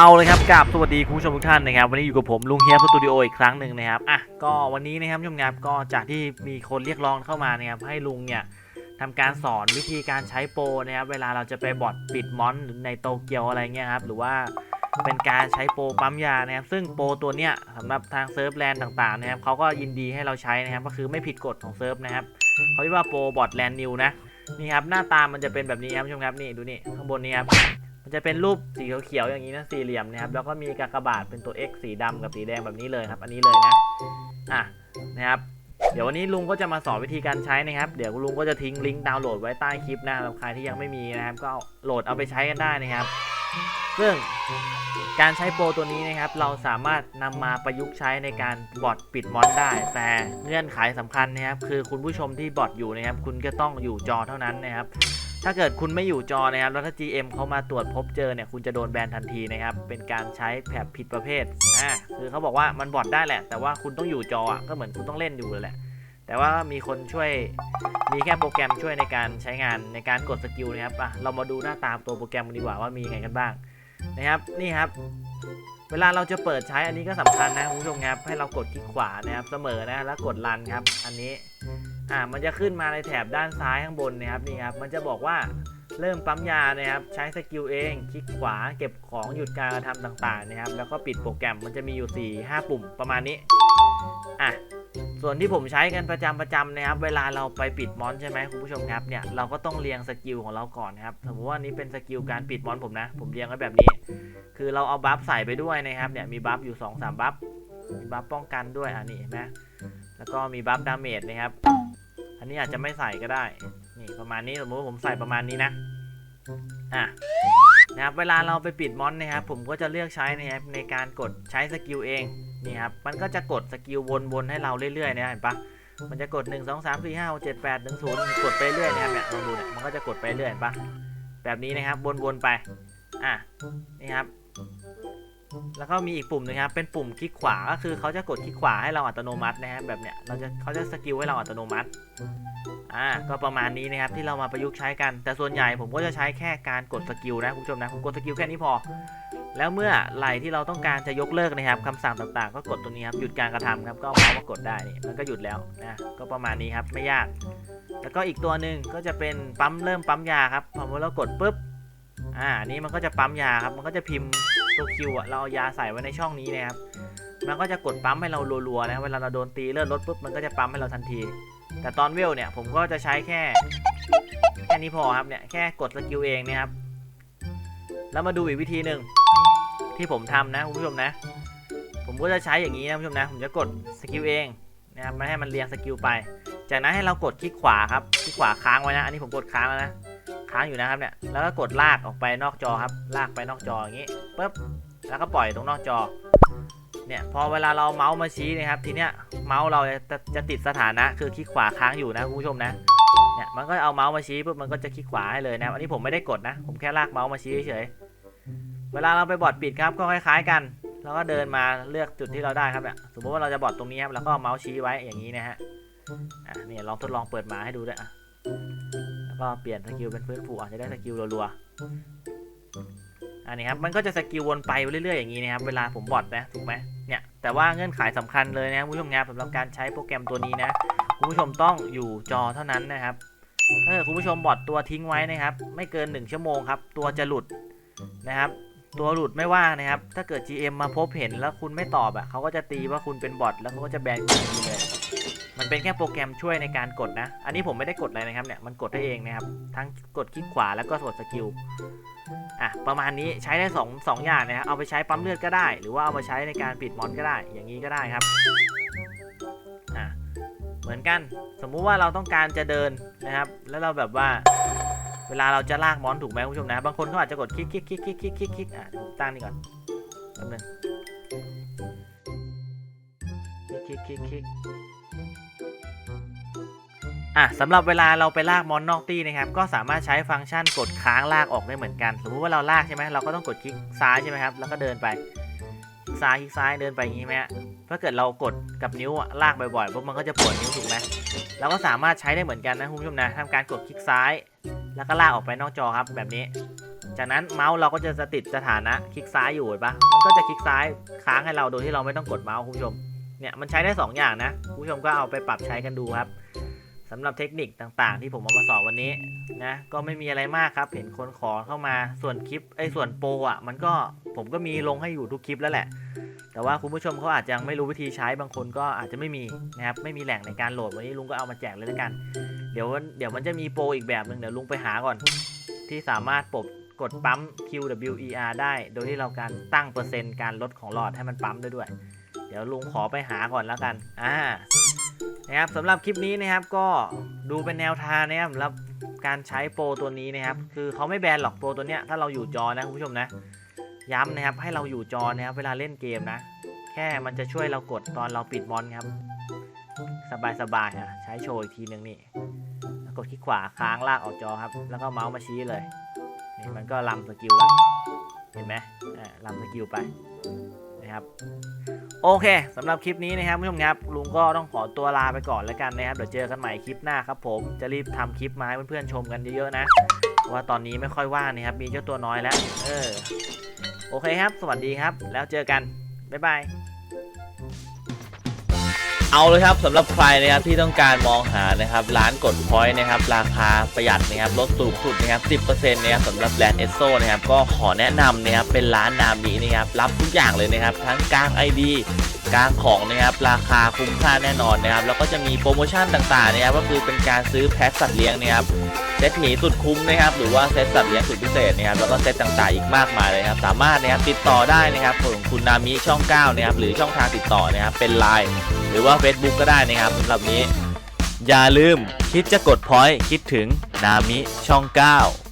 เอาเลยครับกับสวัสดีคุณผู้ชมทุกท่านนะครับ วันนี้อยู่กับผมลุงเฮียสตูดิโออีกครั้งหนึ่งนะครับอะก็วันนี้นะครับผู้ชมครับก็จากที่มีคนเรียกร้องเข้ามานะครับให้ลุงเนี่ยทำการสอนวิธีการใช้โปรนะครับเวลาเราจะไปบอทปิดมอนหรือในโตเกียวอะไรเงี้ยครับหรือว่าเป็นการใช้โปรปั๊มยานะครับซึ่งโปรตัวเนี้ยสำหรับทางเซิร์ฟแลนด์ต่างๆนะครับเขาก็ยินดีให้เราใช้นะครับก็คือไม่ผิดกฎของเซิร์ฟนะครับเขาเรียกว่าโปรบอทแลนด์นิวนะนี่ครับหน้าตามันจะเป็นแบบนี้ครับชมครับนี่ดูนี่ข้างบนนี้ครับ มันจะเป็นรูปสีเขียวๆอย่างนี้นะสี่เหลี่ยมนะครับแล้วก็มีกากบาทเป็นตัว X สีดำกับสีแดงแบบนี้เลยครับ อันนี้เลยนะอะนะครับเดี๋ยววันนี้ลุงก็จะมาสอนวิธีการใช้นะครับเดี๋ยวลุงก็จะทิ้งลิงก์ดาวน์โหลดไว้ใต้คลิปนะสำหรับใครที่ยังไม่มีนะครับ ก็โหลดเอาไปใช้กันได้นะครับ ซึ่งการใช้โปรตัวนี้นะครับ เราสามารถนำมาประยุกต์ใช้ในการบอทปิดมอนได้ แต่เงื่อนไขสำคัญนะครับ คือคุณผู้ชมที่บอทอยู่นะครับ คุณก็ต้องอยู่จอเท่านั้นนะครับ ถ้าเกิดคุณไม่อยู่จอนะครับแล้วถ้า GM เขามาตรวจพบเจอเนี่ยคุณจะโดนแบนทันทีนะครับ เป็นการใช้แผบผิดประเภทอ่าคือเขาบอกว่ามันบอทได้แหละ แต่ว่าคุณต้องอยู่จออะก็เหมือนคุณต้องเล่นอยู่เลยแหละ แต่ว่ามีคนช่วยมีแค่โปรแกรมช่วยในการใช้งานในการกดสกิลนะครับอะเรามาดูหน้าตาตัวโปรแกรมกันดีกว่าว่ามีไงกันบ้างนะครับนี่ครับ เวลาเราจะเปิดใช้อันนี้ก็สำคัญนะคุณผู้ชมครับให้เรากดคลิกขวานะครับเสมอนะแล้วกดรันครับ อันนี้อ่ามันจะขึ้นมาในแถบด้านซ้ายข้างบนนะครับนี่ครับมันจะบอกว่าเริ่มปั๊มยานะครับใช้สกิลเอง คลิกขวาเก็บของหยุดการกระทำต่างๆนะครับแล้วก็ปิดโปรแกรมมันจะมีอยู่ 4 5 ปุ่มประมาณนี้อะ ส่วนที่ผมใช้กันประจำประจำนะครับ เวลาเราไปปิดมอนใช่ไหมคุณผู้ชมครับเนี่ยเราก็ต้องเรียงสกิลของเราก่อนนะครับสมมติว่านี้เป็นสกิลการปิดมอนผมนะ ผมเรียงไว้แบบนี้ คือเราเอาบัฟใส่ไปด้วยนะครับเนี่ยมีบัฟอยู่2-3สามบัฟมีบัฟป้องกันด้วยอะนี่เห็นไหมแล้วก็มีบัฟดาเมจนะครับ อันนี้อาจจะไม่ใส่ก็ได้ นี่ประมาณนี้สมมติว่าผมใส่ประมาณนี้นะอะ นะครับเวลาเราไปปิดมอนนะครับผมก็จะเลือกใช้นะครับในการกดใช้สกิลเองนี่ครับมันก็จะกดสกิลวนๆให้เราเรื่อยๆนะเห็นปะมันจะกด 1 2 3 4 5 6 7 8 1 0 กดไปเรื่อยนะครับเนี่ยลองดูเนี่ยมันก็จะกดไปเรื่อยเห็นปะแบบนี้นะครับวนๆไปอะนี่ครับ แล้วก็มีอีกปุ่มหนึงครับเป็นปุ่มคลิกขวาก็คือเขาจะกดคลิกขวาให้เราอัตโนมัตินะครับแบบเนี้ยเราจะเขาจะสกิลให้เราอัตโนมัติอ่าก็ประมาณนี้นะครับที่เรามาประยุกต์ใช้กัน แต่ส่วนใหญ่ผมก็จะใช้แค่การกดสกิลนะคุณผู้ชมนะผมกดสกิลแค่นี้พอ แล้วเมื่อไหร่ที่เราต้องการจะยกเลิกนะครับคำสั่งต่างๆ ก็กดตรงนี้ครับหยุดการกระทำครับก็เอาเมาส์มากดได้นี่มันก็หยุดแล้วนะก็ประมาณนี้ครับไม่ยาก แล้วก็อีกตัวหนึ่งก็จะเป็นปั๊มเริ่มปั๊มยาครับพอเรากดปุ๊บอ่านี้มันก็จะปั๊มยาครับมันก็จะพิมพ์ ตัวคิวอะเราเอายาใส่ไว้ในช่องนี้นะครับมันก็จะกดปั๊มให้เรารัวๆนะเวลาเราโดนตีเลือดลดปุ๊บมันก็จะปั๊มให้เราทันที แต่ตอนเวลเนี่ยผมก็จะใช้แค่แค่นี้พอครับเนี่ยแค่กดสกิลเองนะครับ แล้วมาดูอีกวิธีหนึ่งที่ผมทำนะคุณผู้ชมนะ ผมก็จะใช้อย่างนี้นะคุณผู้ชมนะ ผมจะกดสกิลเองนะครับไม่ให้มันเรียงสกิลไป จากนั้นให้เรากดคลิกขวาครับคลิกขวาค้างไว้นะอันนี้ผมกดค้างแล้วนะ ค้างอยู่นะครับเนี่ย แล้วก็กดลากออกไปนอกจอครับ ลากไปนอกจออย่างนี้ปุ๊บ แล้วก็ปล่อยตรงนอกจอ เนี่ย พอเวลาเราเมาส์มาชี้นะครับ ทีเนี้ยเมาส์เราจะจะติดสถานะ คือคลิกขวาค้างอยู่นะคุณผู้ชมนะ เนี่ยมันก็เอาเมาส์มาชี้ปุ๊บมันก็จะคลิกขวาให้เลยนะ อันนี้ผมไม่ได้กดนะ ผมแค่ลากเมาส์มาชี้เฉย เวลาเราไปบอร์ดปิดครับก็คล้ายๆกันเราก็เดินมาเลือกจุดที่เราได้ครับเนี่ยสมมติว่าเราจะบอร์ดตรงนี้ครับแล้วก็เอาเมาส์ชี้ไว้อย่างนี้นะฮะอะเนี่ยลองทดลองเปิดมาให้ดูด้วยอะ ก็เปลี่ยนสกิลเป็นพื้นผูอาจจะได้สกิลรัวๆอันนี้ครับมันก็จะสกิลวนไปเรื่อยๆอย่างนี้นะครับเวลาผมบอร์ดนะถูกไหมเนี่ยแต่ว่าเงื่อนไขสำคัญเลยนะคุณผู้ชมครับสำหรับการใช้โปรแกรมตัวนี้นะคุณผู้ชมต้องอยู่จอเท่านั้นนะครับถ้าเกิดคุณผู้ชมบอดตัวทิ้งไว้นะครับ ไม่เกิน 1 ชั่วโมงครับตัวจะหลุดนะครับตัวหลุดไม่ว่านะครับ ถ้าเกิด GM มาพบเห็นแล้วคุณไม่ตอบอะเขาก็จะตีว่าคุณเป็นบอทแล้วเขาก็จะแบนคุณเลย มันเป็นแค่โปรแกรมช่วยในการกดนะ อันนี้ผมไม่ได้กดอะไรนะครับเนี่ยมันกดได้เองนะครับ ทั้งกดคลิกขวาแล้วก็กดสกิลอะประมาณนี้ใช้ได้2องสองอย่างนะครับเอาไปใช้ปั๊มเลือดก็ได้ หรือว่าเอามาใช้ในการปิดมอนก็ได้ อย่างนี้ก็ได้ครับอะเหมือนกันสมมุติว่าเราต้องการจะเดินนะครับ แล้วเราแบบว่าเวลาเราจะลากมอนถูกไหมคุณผู้ชมนะ บางคนเขาอาจจะกดคลิกคลิกคลิกคลิกคลิกคลิกคลิกอะตั้งนี่ก่อนแป๊บนึงคลิกคลิกคลิกคลิก อะสำหรับเวลาเราไปลากมอนนอกตี้นะครับก็สามารถใช้ฟังก์ชันกดค้างลากออกได้เหมือนกัน สมมติว่าเราลากใช่ไหมเราก็ต้องกดคลิกซ้ายใช่ไหมครับแล้วก็เดินไปคลิกซ้ายคลิกซ้ายเดินไปอย่างนี้ไหมฮะถ้าเกิดเรากดกับนิ้วอะลากบ่อยๆปุ๊บมันก็จะปวดนิ้วถูกไหมเราก็สามารถใช้ได้เหมือนกันนะคุณผู้ชมนะทำการกดคลิกซ้าย แล้วก็ลากออกไปนอกจอครับแบบนี้ จากนั้นเมาส์เราก็จะติดสถานะคลิกซ้ายอยู่เห็นปะมันก็จะคลิกซ้ายค้างให้เราโดยที่เราไม่ต้องกดเมาส์คุณผู้ชมเนี่ยมันใช้ได้ 2 อย่างนะคุณผู้ชมก็เอาไปปรับใช้กันดูครับ สำหรับเทคนิคต่างๆ ที่ผมเอามาสอนวันนี้นะก็ไม่มีอะไรมากครับเห็นคนขอเข้ามาส่วนคลิปไอ้ส่วนโปรอะมันก็ผมก็มีลงให้อยู่ทุกคลิปแล้วแหละ แต่ว่าคุณผู้ชมเขาอาจจะยังไม่รู้วิธีใช้บางคนก็อาจจะไม่มีนะครับไม่มีแหล่งในการโหลดวันนี้ลุงก็เอามาแจกเลยแล้วกัน เดี๋ยวเดี๋ยวมันจะมีโปรอีกแบบหนึ่งเดี๋ยวลุงไปหาก่อน ที่สามารถปลดกดปั๊ม QWER ได้ โดยที่เราการตั้งเปอร์เซ็นต์การลดของหลอดให้มันปั๊มได้ด้วย เดี๋ยวลุงขอไปหาก่อนแล้วกันอ่า นะครับสำหรับคลิปนี้นะครับก็ดูเป็นแนวทางนะครับสำหรับการใช้โปรตัวนี้นะครับ คือเขาไม่แบนหรอกโปรตัวเนี้ยถ้าเราอยู่จอนะคุณผู้ชมนะ ย้ำนะครับให้เราอยู่จอนะครับเวลาเล่นเกมนะ แค่มันจะช่วยเรากดตอนเราปิดมอนครับ สบายๆอะใช้โชว์อีกทีนึงนี่กดคลิกขวาค้างลากออกจอครับ แล้วก็เมาส์มาชี้เลยนี่มันก็ลำสกิลแล้วเห็นไหมลำสกิลไป นะครับ โอเคสำหรับคลิปนี้นะครับผู้ชมครับลุงก็ต้องขอตัวลาไปก่อนแล้วกันนะครับเดี๋ยวเจอกันใหม่คลิปหน้าครับผมจะรีบทำคลิปมาให้เพื่อนๆชมกันเยอะๆนะเพราะว่าตอนนี้ไม่ค่อยว่างนะครับมีเจ้าตัวน้อยแล้ว เออ โอเคครับ สวัสดีครับ แล้วเจอกัน บ๊ายบาย เอาเลยครับสำหรับใครนะครับที่ต้องการมองหานะครับร้านกดพอยต์นะครับราคาประหยัดนะครับลดสูงสุดนะครับ10%นะครับสำหรับแบรนด์เอสโซนะครับก็ขอแนะนำนะครับเป็นร้านนามีนะครับรับทุกอย่างเลยนะครับทั้งกลาง ID กลางของนะครับราคาคุ้มค่าแน่นอนนะครับแล้วก็จะมีโปรโมชั่นต่างๆนะครับก็คือเป็นการซื้อแพ็คสัตว์เลี้ยงนะครับ เซตหมีสุดคุ้มนะครับหรือว่าเซตสัตว์เลี้ยงสุดพิเศษนะครับแล้วก็เซตต่างๆอีกมากมายเลยครับสามารถนะครับติดต่อได้นะครับของคุณนามิช่อง9นะครับหรือช่องทางติดต่อนะครับเป็นไลน์หรือว่า Facebook ก็ได้นะครับสำหรับนี้ อย่าลืมคิดจะกดพอยต์คิดถึงนามิช่อง 9